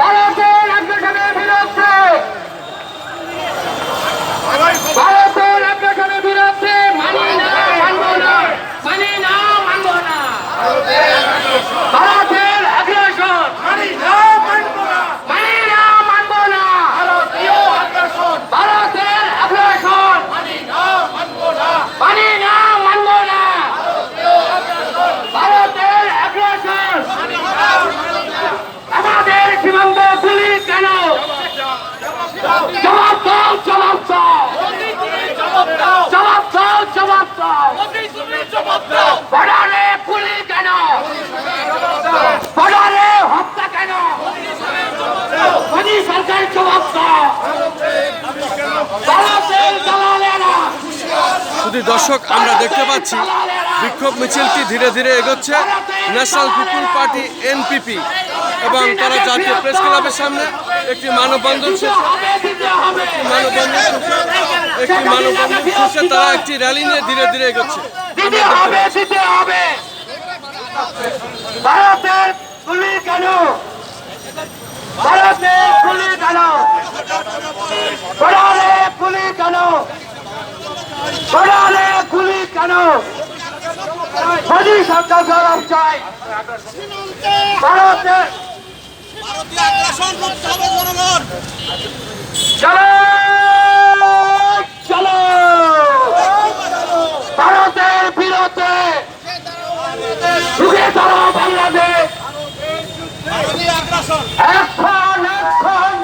ভারতের আগ্রাসনের বিরুদ্ধে সরকার জবাব শুধু দর্শক আমরা দেখতে পাচ্ছি বিক্ষোভ মিছিলটি ধীরে ধীরে এগোচ্ছে। ন্যাশনাল পিপুল পার্টি এনপিপি এবং তারা জাতীয় প্রেস ক্লাবের সামনে একটি মানববন্ধন একটি মানববন্ধন শেষে তারা একটি র্যালি নিয়ে ধীরে ধীরে এগোচ্ছে। ভারতের গুলি কেন বর্ডারে গুলি কেন? বর্ডারে গুলি কেন? মোদী সরকার জবাব চাই। ভারতের চলো চলো। বিরুদ্ধে ঢুকে চলো বাংলাদেশ। এখন এখন